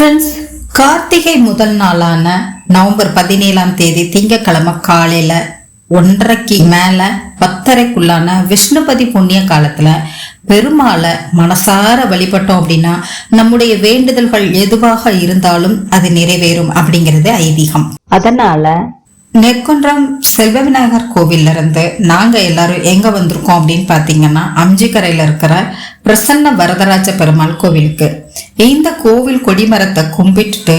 Friends Karthigai முதல் நாளான November பதினேழாம் தேதி திங்கக்கிழமை காலையில ஒன்றரைக்கு மேல பத்தரைக்குள்ளான விஷ்ணுபதி புண்ணிய காலத்துல பெருமாளை மனசார வழிபட்டோம் அப்படின்னா நம்முடைய வேண்டுதல்கள் எதுவாக இருந்தாலும் அது நிறைவேறும் அப்படிங்கிறது ஐதீகம். அதனால நெற்குன்றம் செல்வ விநாயகர் கோவில்ல இருந்து நாங்க எல்லாரும் எங்க வந்திருக்கோம் அப்படின்னு பாத்தீங்கன்னா அம்ஜிக்கரையில இருக்கிற பிரசன்ன வரதராஜ பெருமாள் கோவிலுக்கு. இந்த கோவில் கொடிமரத்தை கும்பிட்டுட்டு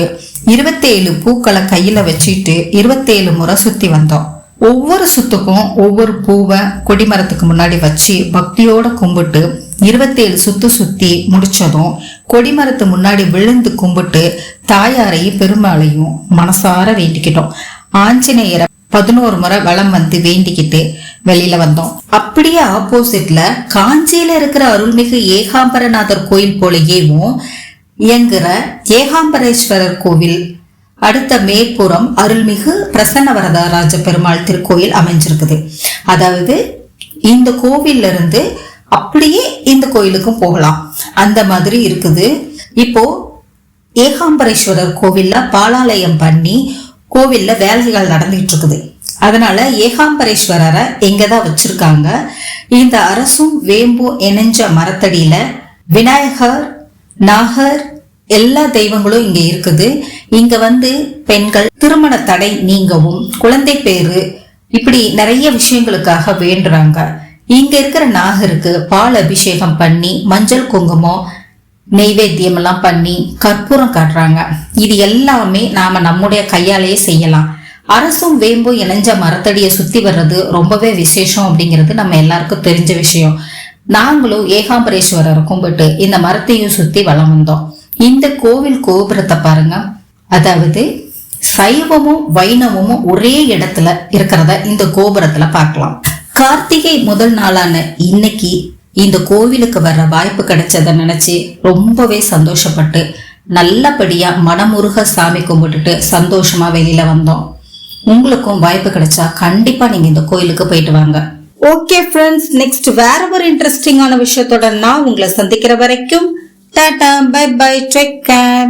இருபத்தேழு பூக்களை கையில வச்சுட்டு இருபத்தேழு முறை சுத்தி வந்தோம். ஒவ்வொரு சுத்துக்கும் ஒவ்வொரு பூவை கொடிமரத்துக்கு முன்னாடி வச்சு பக்தியோட கும்பிட்டு இருபத்தேழு சுத்து சுத்தி முடிச்சதும் கொடிமரத்து முன்னாடி விழுந்து கும்பிட்டு தாயாரையும் பெருமாளையும் மனசார வேண்டிக்கிட்டோம். ஆஞ்சநேயரை பதினோரு முறை வளம் வந்து வேண்டிக்கிட்டு வெளியில வந்தோம். அப்படியே ஆப்போசிட்ல காஞ்சியில இருக்கிற அருள்மிகு ஏகாம்பரநாதர் கோயில் போலயேவும் இயங்குற ஏகாம்பரேஸ்வரர் கோவில். அடுத்த மேற்புறம் அருள்மிகு பிரசன்ன வரதராஜ பெருமாள் திருக்கோயில் அமைஞ்சிருக்குது. அதாவது இந்த கோவில்ல இருந்து அப்படியே இந்த கோயிலுக்கும் போகலாம். அந்த மாதிரி இருக்குது. இப்போ ஏகாம்பரேஸ்வரர் கோவில்ல பாலாலயம் பண்ணி கோவில்ல வேலைகள் நடந்துகிட்டு இருக்குது அதனால ஏகாம்பரேஸ்வரரை எங்க தான் வச்சிருக்காங்க இந்த அரசும் வேம்பும் இணைஞ்ச மரத்தடியில விநாயகர் நாகர் எல்லா தெய்வங்களும் இங்க இருக்குது. இங்க வந்து பெண்கள் திருமண தடை நீங்கவும் குழந்தை பேரு இப்படி நிறைய விஷயங்களுக்காக வேண்டுறாங்க. இங்க இருக்கிற நாகருக்கு பால் அபிஷேகம் பண்ணி மஞ்சள் குங்குமம் நெய்வேத்தியம் எல்லாம் பண்ணி கற்பூரம் காட்டுறாங்க. இது எல்லாமே நாம நம்முடைய கையாலேயே செய்யலாம். அரசும் வேம்பும் இணைஞ்ச மரத்தடியை சுத்தி வர்றது ரொம்பவே விசேஷம் அப்படிங்கிறது நம்ம எல்லாருக்கும் தெரிஞ்ச விஷயம். நாங்களும் ஏகாம்பரேஸ்வரரை கும்பிட்டு இந்த மரத்தையும் சுத்தி வளம் வந்தோம். இந்த கோவில் கோபுரத்தை பாருங்க. அதாவது சைவமும் வைணவமும் ஒரே இடத்துல இருக்கிறத இந்த கோபுரத்துல பார்க்கலாம். கார்த்திகை முதல் நாளான இன்னைக்கு இந்த கோவிலுக்கு வர்ற வாய்ப்பு கிடைச்சதை நினைச்சு ரொம்பவே சந்தோஷப்பட்டு நல்லபடியா மனமுருக சாமி கும்பிட்டுட்டு சந்தோஷமா வெளியில வந்தோம். உங்களுக்கும் வாய்ப்பு கிடைச்சா கண்டிப்பா நீங்க இந்த கோயிலுக்கு போயிட்டு வாங்க. ஓகே ஃப்ரெண்ட்ஸ் நெக்ஸ்ட் வேற ஒரு இன்ட்ரெஸ்டிங்கான விஷயத்தோட நான் உங்களை சந்திக்கிற வரைக்கும் tata bye bye take care